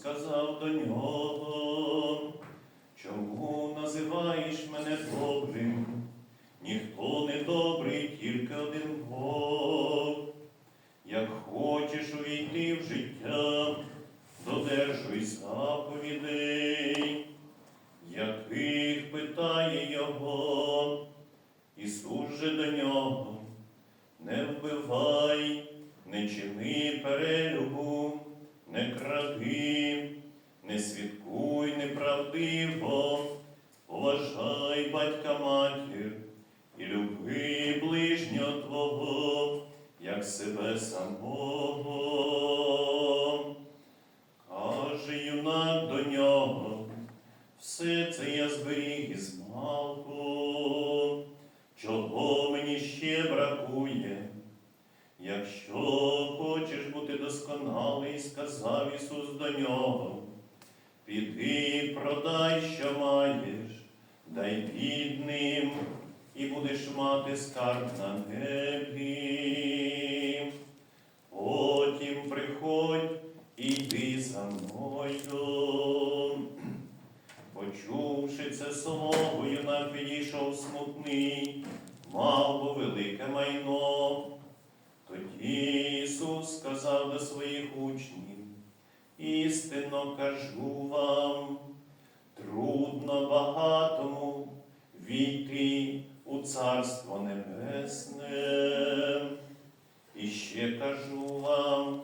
сказав до нього, чому називаєш мене добрим? Ніхто не добрий, тільки один Бог. Як хочеш увійти в життя, додержуй заповідей, яких питає його, Ісус же до нього, не вбивай, не чини перелюбу, неправдиво, поважай батька матір і люби ближнього Твого, як себе самого. Каже юнак до нього, все це я зберіг із малку, чого мені ще бракує? Якщо хочеш бути досконалий, сказав Ісус до нього, піди, продай, що маєш, дай бідним, і будеш мати скарб на небі. Потім приходь і йди за мною. Почувши це слово, юнак підійшов смутний, мав бо велике майно. Тоді Ісус сказав до своїх учнів, істинно кажу вам, трудно багатому війти у Царство Небесне. І ще кажу вам,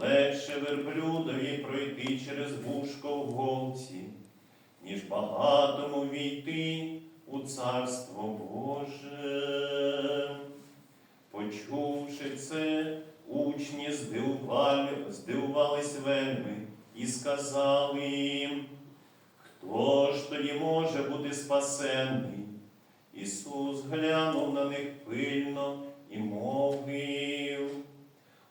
легше верблюдові пройти через вушко в голці, ніж багатому війти у Царство Боже. Почувши це, учні здивували, здивувались вельми і сказали їм, хто ж тоді може бути спасенний? Ісус глянув на них пильно і мовив,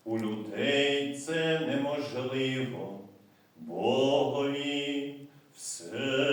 у людей це неможливо, Богові все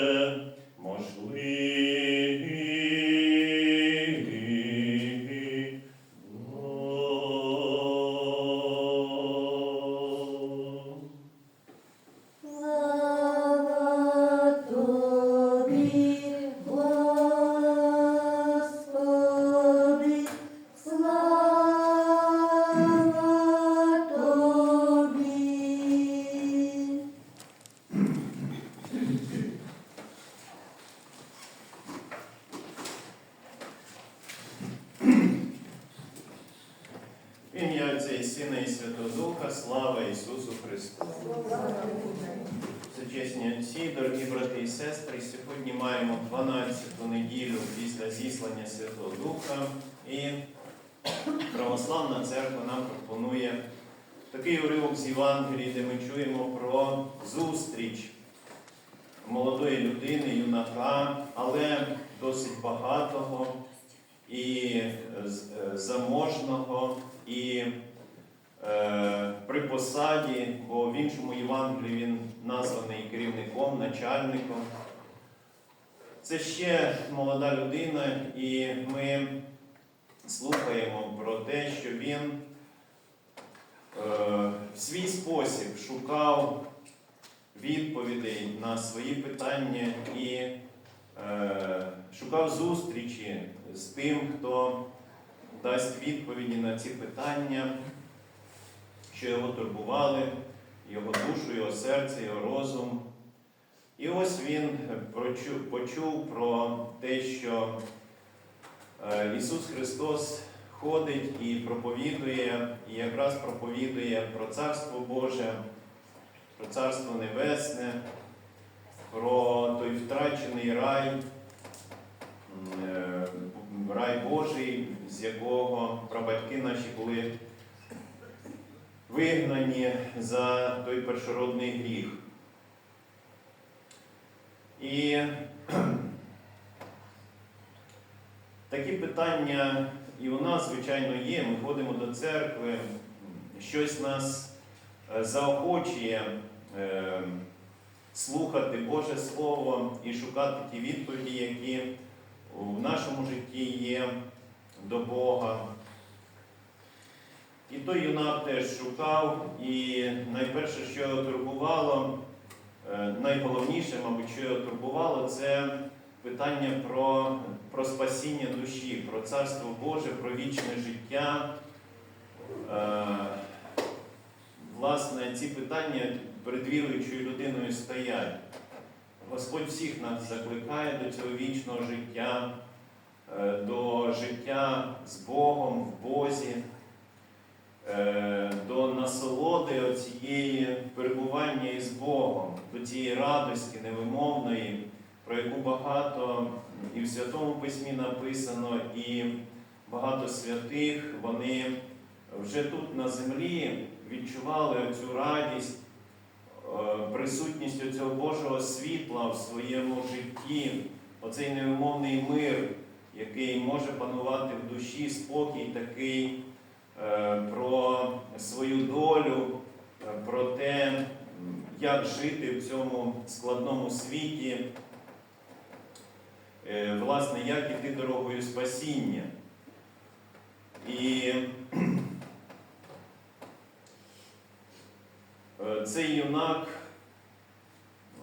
Православна церква нам пропонує такий уривок з Євангелії, де ми чуємо про зустріч молодої людини, юнака, але досить багатого і е, е, заможного, і е, при посаді, бо в іншому Євангелії він названий керівником, начальником. Це ще молода людина, і ми слухаємо про те, що він е, в свій спосіб шукав відповідей на свої питання і е, шукав зустрічі з тим, хто дасть відповіді на ці питання, що його турбували, його душу, його серце, його розум. І ось він почув про те, що Ісус Христос ходить і проповідує, і якраз проповідує про Царство Боже, про Царство Небесне, про той втрачений рай, е, рай Божий, з якого прабатьки наші були вигнані за той першородний гріх. І такі питання і у нас, звичайно, є. Ми ходимо до церкви, щось нас е, заохочує е, слухати Боже Слово і шукати ті відповіді, які в нашому житті є до Бога. І той юнак теж шукав, і найперше, що його турбувало, е, найголовніше, мабуть, що його турбувало, це питання про, про спасіння душі, про Царство Боже, про вічне життя. Е, Власне, ці питання перед віруючою людиною стоять. Господь всіх нас закликає до цього вічного життя, е, до життя з Богом в Бозі, е, до насолоди цієї перебування із Богом, до цієї радості невимовної, про яку багато і в Святому Письмі написано, і багато святих вони вже тут на землі відчували цю радість, е, присутність цього Божого світла в своєму житті, оцей невимовний мир, який може панувати в душі, спокій такий е, про свою долю, е, про те, як жити в цьому складному світі, власне, як іти дорогою спасіння. І Е, Цей юнак,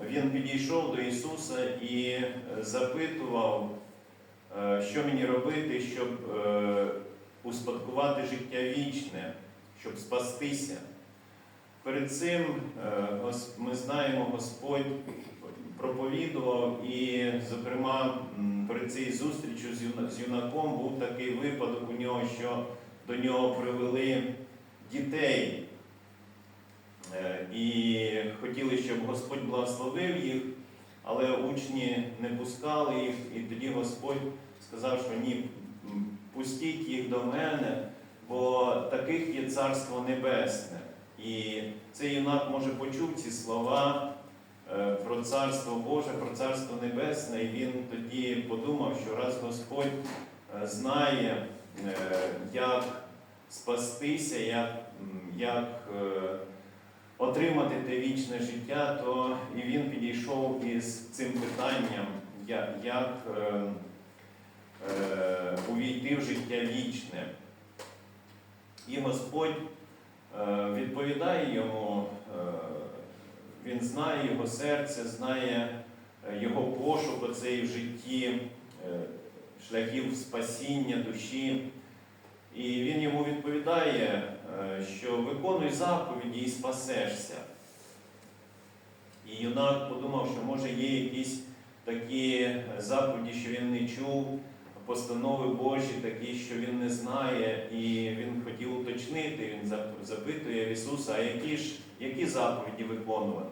він підійшов до Ісуса і е, запитував, е, що мені робити, щоб е, успадкувати життя вічне, щоб спастися. Перед цим е, ми знаємо, Господь проповідував, і, зокрема, м, перед цією зустрічю з юна- з юнаком був такий випадок у нього, що до нього привели дітей. Е, І хотіли, щоб Господь благословив їх, але учні не пускали їх, і тоді Господь сказав, що ні, пустіть їх до мене, бо таких є Царство Небесне. І цей юнак може почув ці слова про Царство Боже, про Царство Небесне, і він тоді подумав, що раз Господь е, знає, е, як спастися, як, як е, отримати те вічне життя, то і він підійшов із цим питанням, як, як е, е, увійти в життя вічне. І Господь е, відповідає йому, е, він знає його серце, знає е, його пошук оцей в житті, е, шляхів спасіння душі. І він йому відповідає, е, що виконуй заповіді і спасешся. І юнак подумав, що може є якісь такі заповіді, що він не чув, постанови Божі такі, що він не знає, і він хотів уточнити, він запитує Ісуса, а які ж які заповіді виконувати.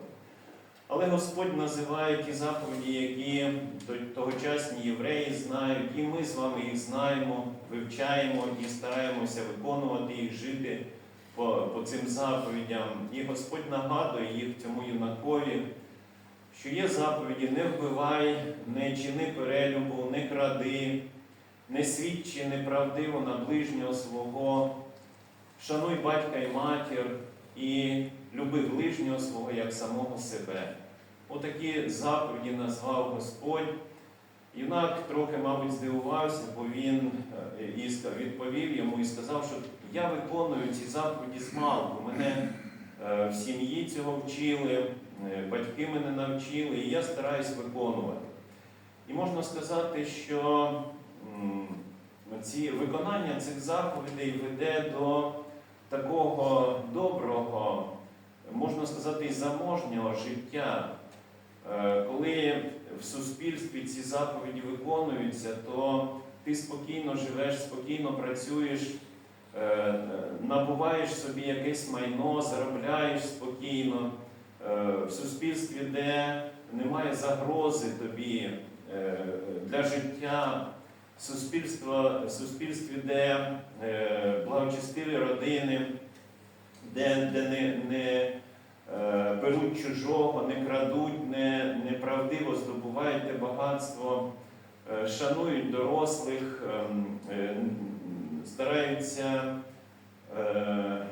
Але Господь називає ті заповіді, які то- тогочасні євреї знають, і ми з вами їх знаємо, вивчаємо і стараємося виконувати їх, жити по, по цим заповідям. І Господь нагадує їх цьому юнакові, що є заповіді не вбивай, не чини перелюбу, не кради, не свідчи неправдиво на ближнього свого, шануй батька і матір і люби ближнього свого як самого себе. Отакі заповіді назвав Господь. Юнак трохи, мабуть, здивувався, бо він е, відповів йому і сказав, що я виконую ці заповіді з малку. Мене е, в сім'ї цього вчили, е, батьки мене навчили, і я стараюсь виконувати. І можна сказати, що ці, виконання цих заповідей веде до такого доброго, можна сказати, заможнього життя. Е, Коли в суспільстві ці заповіді виконуються, то ти спокійно живеш, спокійно працюєш, е, набуваєш собі якесь майно, заробляєш спокійно Е, в суспільстві, де немає загрози тобі для життя, суспільство, суспільстві, де е, благочестиві родини, де, де не, не е, беруть чужого, не крадуть, не, неправдиво здобувають те багатство, е, шанують дорослих, ем, е, стараються е,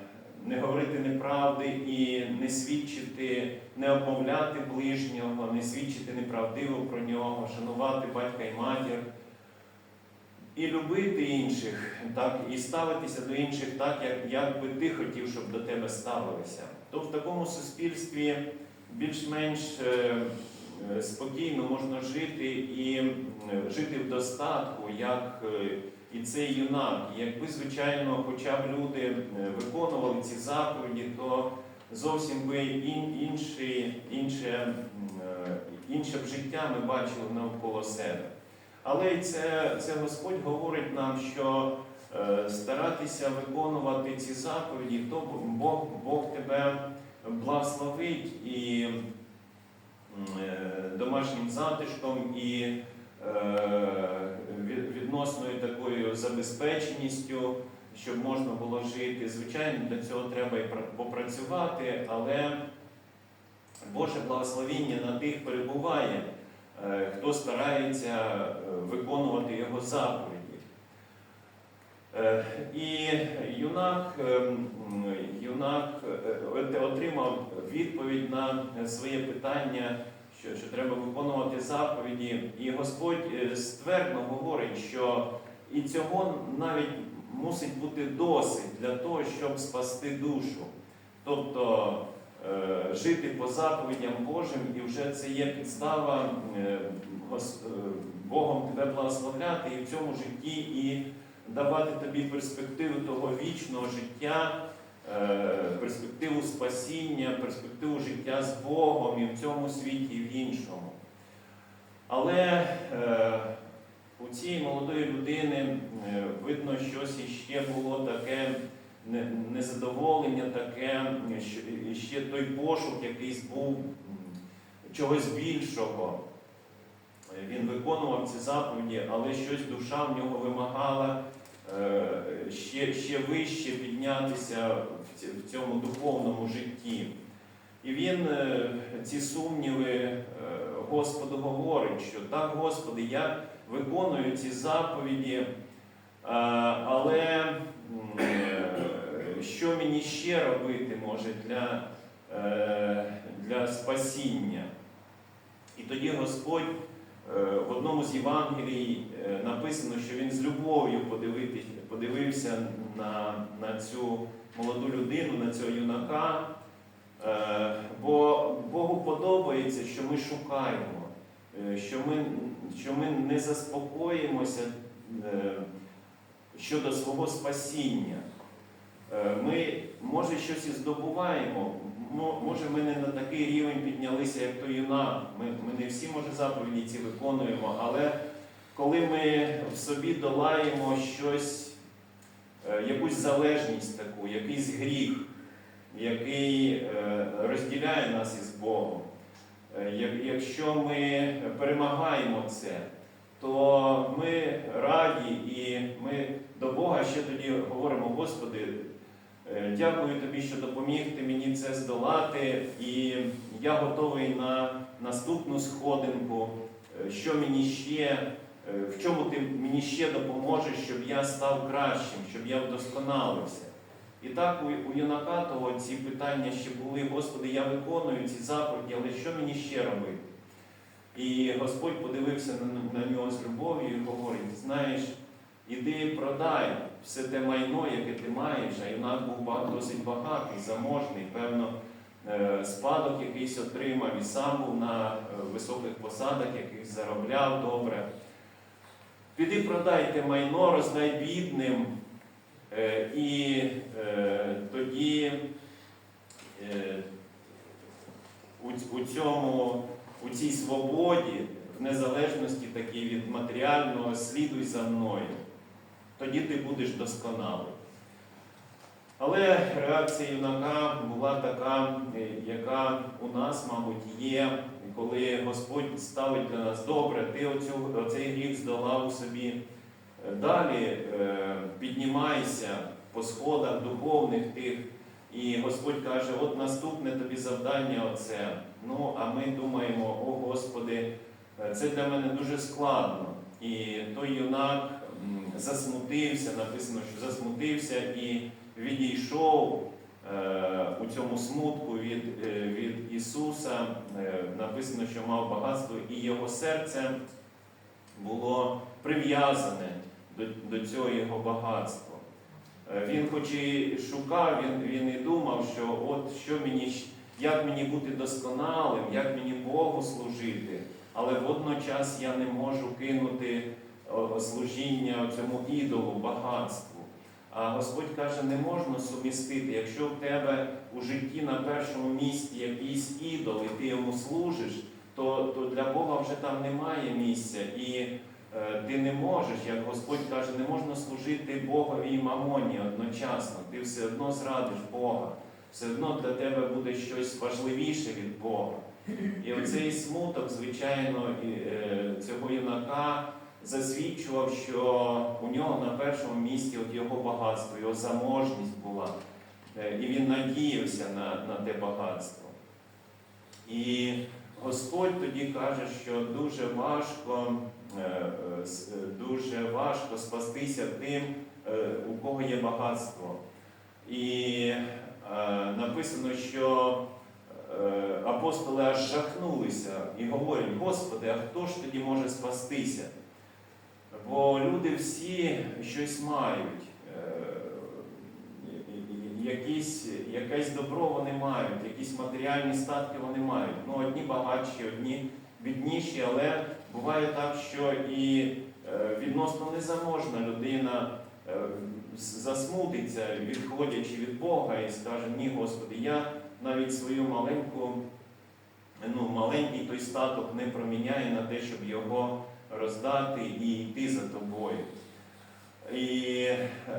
не говорити неправди і не свідчити, не обмовляти ближнього, не свідчити неправдиво про нього, шанувати батька і матір. І любити інших, так, і ставитися до інших так, як, як би ти хотів, щоб до тебе ставилися. То в такому суспільстві більш-менш е, е, спокійно можна жити і е, жити в достатку, як і цей юнак. Якби, звичайно, хоча б люди виконували ці заповіді, то зовсім би ін, інші, інше, інше б життя ми бачили навколо себе. Але це, це Господь говорить нам, що е, старатися виконувати ці заповіді, то Бог, Бог тебе благословить і е, домашнім затишком, і е, відносною такою забезпеченістю, щоб можна було жити. Звичайно, для цього треба і попрацювати, але Боже благословіння на тих перебуває, хто старається е, виконувати його заповіді. Е, І юнак, е, юнак е, отримав відповідь на своє питання, що, що треба виконувати заповіді. І Господь е, ствердно говорить, що і цього навіть мусить бути досить для того, щоб спасти душу. Тобто е, жити по заповідям Божим, і вже це є підстава е, е, Богом тебе благословляти і в цьому житті і давати тобі перспективу того вічного життя, е, перспективу спасіння, перспективу життя з Богом і в цьому світі, і в іншому. Але е, у цієї молодої людини е, видно, щось іще було таке незадоволення, таке, що ще той пошук якийсь був чогось більшого. Він виконував ці заповіді, але щось душа в нього вимагала е, ще, ще вище піднятися в цьому духовному житті. І він е, ці сумніви е, Господу говорить, що так, Господи, я виконую ці заповіді, але що мені ще робити може для, е, для спасіння? І тоді Господь е, в одному з Євангелій е, написано, що він з любов'ю подивився на, на цю молоду людину, на цього юнака. Бо Богу подобається, що ми шукаємо, що ми, що ми не заспокоїмося щодо свого спасіння. Е, Ми, може, щось і здобуваємо, може, ми не на такий рівень піднялися, як той юнак. Ми, ми не всі, може, заповіді ці виконуємо, але коли ми в собі долаємо щось, е, якусь залежність таку, якийсь гріх, який е, розділяє нас із Богом, якщо ми перемагаємо це, то ми раді і ми до Бога ще тоді говоримо, Господи, дякую Тобі, що допоміг ти мені це здолати, і я готовий на наступну сходинку, Е, що мені ще, е, в чому ти мені ще допоможеш, щоб я став кращим, щоб я вдосконалився. І так у, у юнака того ці питання ще були, Господи, я виконую ці заповіді, але що мені ще робити? І Господь подивився на, на нього з любов'ю і говорить: знаєш, іди продай все те майно, яке ти маєш, а юнак був досить багатий, заможний, певно, е, спадок якийсь отримав і сам був на е, високих посадах, яких заробляв добре. Піди продай те майно, роздай бідним, е, і тоді у цьому, у цій свободі, в незалежності такій від матеріального, слідуй за мною. Тоді ти будеш досконалий. Але реакція юнака була така, е, яка у нас, мабуть, є, коли Господь ставить для нас добре, ти оцю, оцей гріх здолав у собі. Е, Далі е, піднімайся по сходах духовних тих, і Господь каже, от наступне тобі завдання оце. Ну, а ми думаємо, о Господи, це для мене дуже складно. І той юнак засмутився, написано, що засмутився і відійшов е, у цьому смутку від, е, від Ісуса. Е, Написано, що мав багатство, і його серце було прив'язане до, до цього його багатства. Е, Він хоч і шукав, він, він і думав, що от що мені, як мені бути досконалим, як мені Богу служити, але водночас я не можу кинути служіння цьому ідолу, багатству. А Господь каже, не можна сумістити, якщо в тебе у житті на першому місці якийсь ідол, і ти йому служиш, то, то для Бога вже там немає місця. І е, ти не можеш, як Господь каже, не можна служити Богові і мамоні одночасно. Ти все одно зрадиш Бога, все одно для тебе буде щось важливіше від Бога. І оцей смуток, звичайно, е, цього юнака засвідчував, що у нього на першому місці от його багатство, його заможність була. Е, І він надіявся на, на те багатство. І Господь тоді каже, що дуже важко, е, е, дуже важко спастися тим, у кого є багатство. І написано, що апостоли аж жахнулися і говорять, Господи, а хто ж тоді може спастися? Бо люди всі щось мають, е, якісь, якесь добро вони мають, якісь матеріальні статки вони мають. Ну, одні багатші, одні бідніші, але буває так, що і е, відносно незаможна людина е, засмутиться, відходячи від Бога, і скаже, ні, Господи, я навіть свою маленьку, ну, маленький той статок не проміняю на те, щоб його роздати і йти за тобою. І,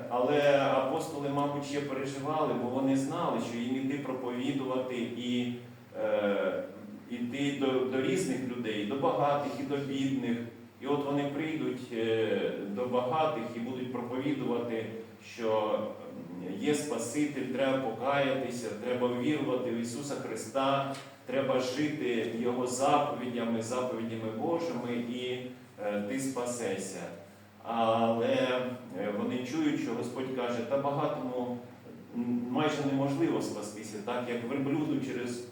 але апостоли, мабуть, ще переживали, бо вони знали, що їм іти проповідувати і е, іти до, до різних людей, до багатих і до бідних. І от вони прийдуть е, до багатих і будуть проповідувати, що є Спаситель, треба покаятися, треба вірувати в Ісуса Христа, треба жити Його заповідями, заповідями Божими, і ти спасешся. Але е, вони чують, що Господь каже, та багатому майже неможливо спастися, так як верблюду через е,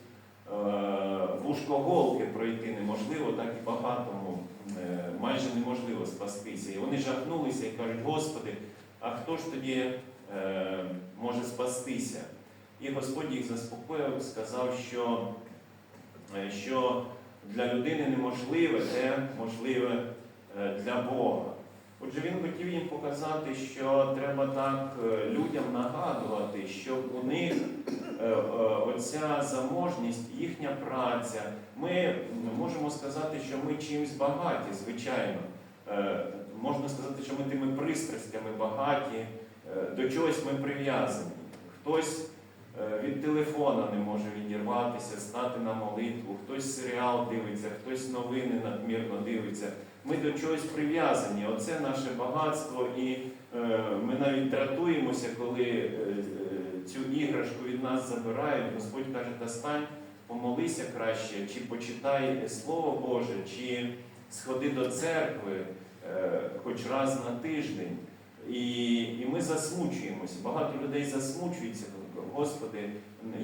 вушко голки пройти неможливо, так і багатому е, майже неможливо спастися. І вони жахнулися і кажуть, Господи, а хто ж тоді е, може спастися? І Господь їх заспокоїв, сказав, що, е, що для людини неможливе, те можливе е, для Бога. Отже, він хотів їм показати, що треба так е, людям нагадувати, що у них е, е, оця заможність, їхня праця. Ми можемо сказати, що ми чимось багаті, звичайно. Е, Можна сказати, що ми тими пристрастями багаті, е, до чогось ми прив'язані. Хтось е, від телефона не може відірватися, стати на молитву, хтось серіал дивиться, хтось новини надмірно дивиться. Ми до чогось прив'язані. Оце наше багатство, і е, ми навіть дратуємося, коли е, цю іграшку від нас забирають. Господь каже, та стань, помолися краще, чи почитай Слово Боже, чи сходи до церкви е, хоч раз на тиждень. І, і ми засмучуємося. Багато людей засмучуються. Господи,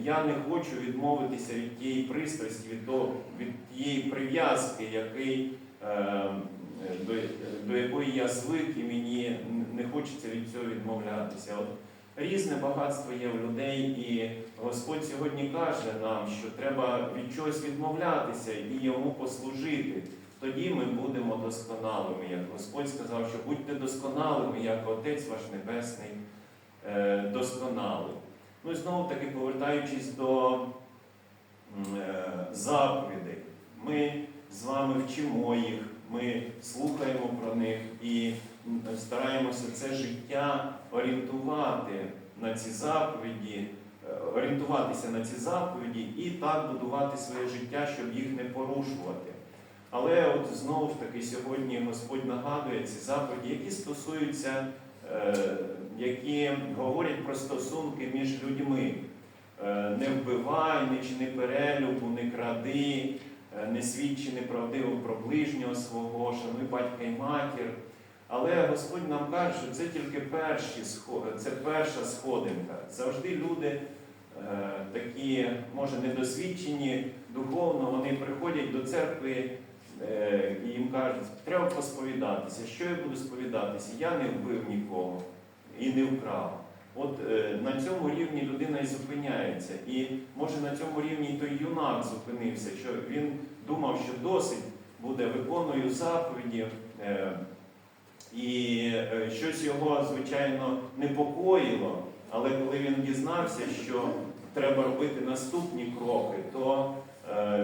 я не хочу відмовитися від тієї пристрасті, від, того, від тієї прив'язки, який, до, до якої я звик, і мені не хочеться від цього відмовлятися. От різне багатство є в людей, і Господь сьогодні каже нам, що треба від чогось відмовлятися і йому послужити. Тоді ми будемо досконалими, як Господь сказав, що будьте досконалими, як Отець ваш Небесний е, досконалий. Ну і знову таки повертаючись до е, заповідей, ми з вами вчимо їх, ми слухаємо про них і стараємося це життя орієнтувати на ці заповіді, е, орієнтуватися на ці заповіді і так будувати своє життя, щоб їх не порушувати. Але от знову ж таки сьогодні Господь нагадує ці заповіді, які стосуються, е, які говорять про стосунки між людьми. Е, не вбивай, не чини перелюбу, не кради, не свідчи неправдиво про ближнього свого, шануй батька і матір. Але Господь нам каже, що це тільки перші це перша сходинка. Завжди люди е, такі, може, недосвідчені духовно, вони приходять до церкви е, і їм кажуть, треба посповідатися. Що я буду сповідатися? Я не вбив нікого і не вкрав. От е, на цьому рівні людина і зупиняється. І може на цьому рівні той юнак зупинився, що він думав, що досить буде виконую заповіді. Е, і е, щось його, звичайно, непокоїло, але коли він дізнався, що треба робити наступні кроки, то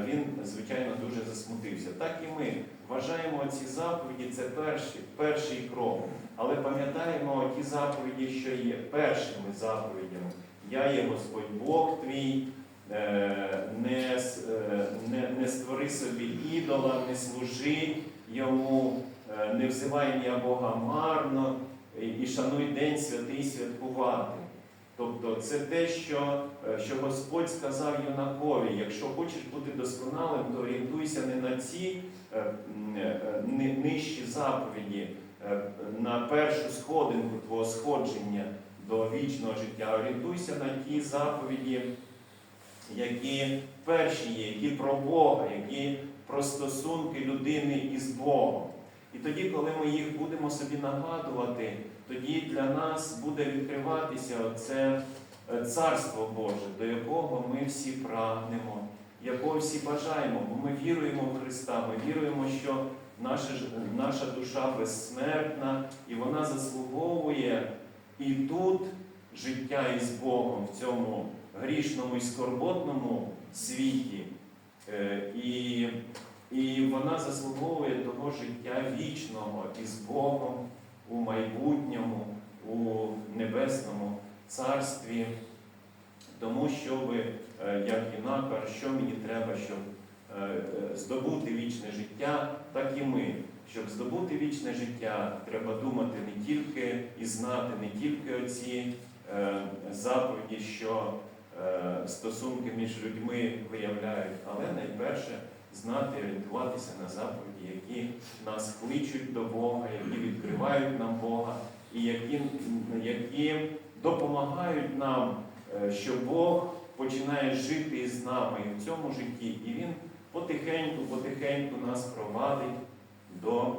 він, звичайно, дуже засмутився. Так і ми вважаємо ці заповіді це перший, перший крок. Але пам'ятаємо ті заповіді, що є першими заповідями. Я є Господь Бог твій, е, не, е, не, не створи собі ідола, не служи йому, е, не взивай ім'я Бога марно і, шануй день святий святкувати. Тобто це те, що, що Господь сказав юнакові. Якщо хочеш бути досконалим, то орієнтуйся не на ці нижчі заповіді, на першу сходинку твого сходження до вічного життя. Орієнтуйся на ті заповіді, які перші є, які про Бога, які про стосунки людини із Богом. І тоді, коли ми їх будемо собі нагадувати, тоді для нас буде відкриватися це е, Царство Боже, до якого ми всі прагнемо, якого всі бажаємо, бо ми віруємо в Христа, ми віруємо, що наша, наша душа безсмертна, і вона заслуговує і тут життя із Богом в цьому грішному і скорботному світі. Е, І, і вона заслуговує того життя вічного із Богом у майбутньому, у небесному царстві. Тому щоб, е, як юнак що мені треба, щоб здобути вічне життя, так і ми. Щоб здобути вічне життя, треба думати не тільки і знати не тільки оці е, заповіді, що е, стосунки між людьми виявляють, але найперше знати, орієнтуватися на заповіді, які нас кличуть до Бога, які відкривають нам Бога, і які, які допомагають нам, е, що Бог починає жити із нами в цьому житті, і Він потихеньку, потихеньку нас провадить до,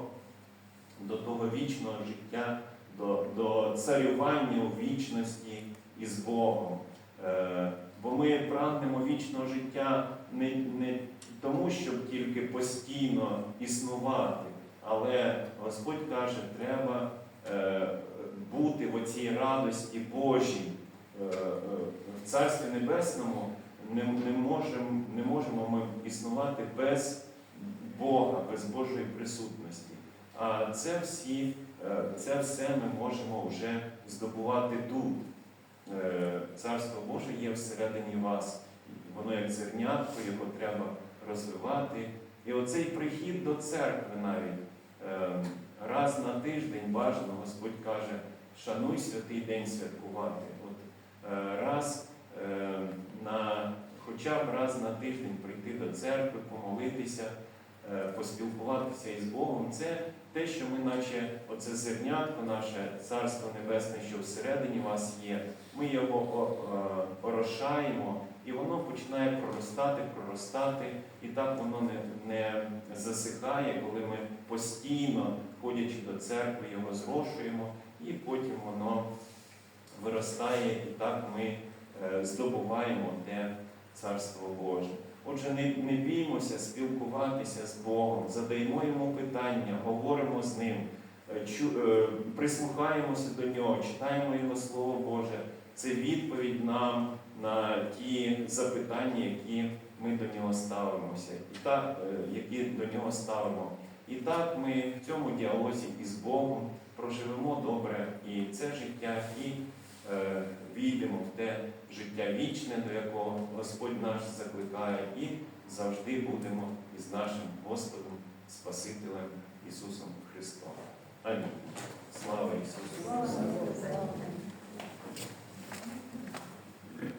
до того вічного життя, до, до царювання у вічності із Богом. Е, Бо ми прагнемо вічного життя не, не тому, щоб тільки постійно існувати, але Господь каже, треба е, бути в оцій радості Божій. Е, е, В Царстві Небесному не, не, можемо, не можемо ми існувати без Бога, без Божої присутності. А це, всі, е, це все ми можемо вже здобувати тут. Е, Царство Боже є всередині вас. Воно як зернятко, його треба розвивати. І оцей прихід до церкви навіть е, раз на тиждень бажано, Господь каже, шануй святий день святкувати. От раз на, хоча б раз на тиждень прийти до церкви, помолитися, е, поспілкуватися із Богом. Це те, що ми, наче оце зернятко, наше Царство Небесне, що всередині вас є, ми його е, орошаємо, і воно починає проростати, проростати, і так воно не, не засихає, коли ми постійно, ходячи до церкви, його зрошуємо, і потім воно виростає, і так ми е, здобуваємо те Царство Боже. Отже, не, не біймося спілкуватися з Богом, задаємо йому питання, говоримо з ним, е, чу, е, прислухаємося до нього, читаємо Його Слово Боже. Це відповідь нам на ті запитання, які ми до нього ставимося, і так, е, які до нього ставимо. І так ми в цьому діалозі із Богом проживемо добре і це життя, і е, війдемо в те життя вічне, до якого Господь наш закликає, і завжди будемо із нашим Господом, Спасителем Ісусом Христом. Амінь. Слава Ісусу Христу!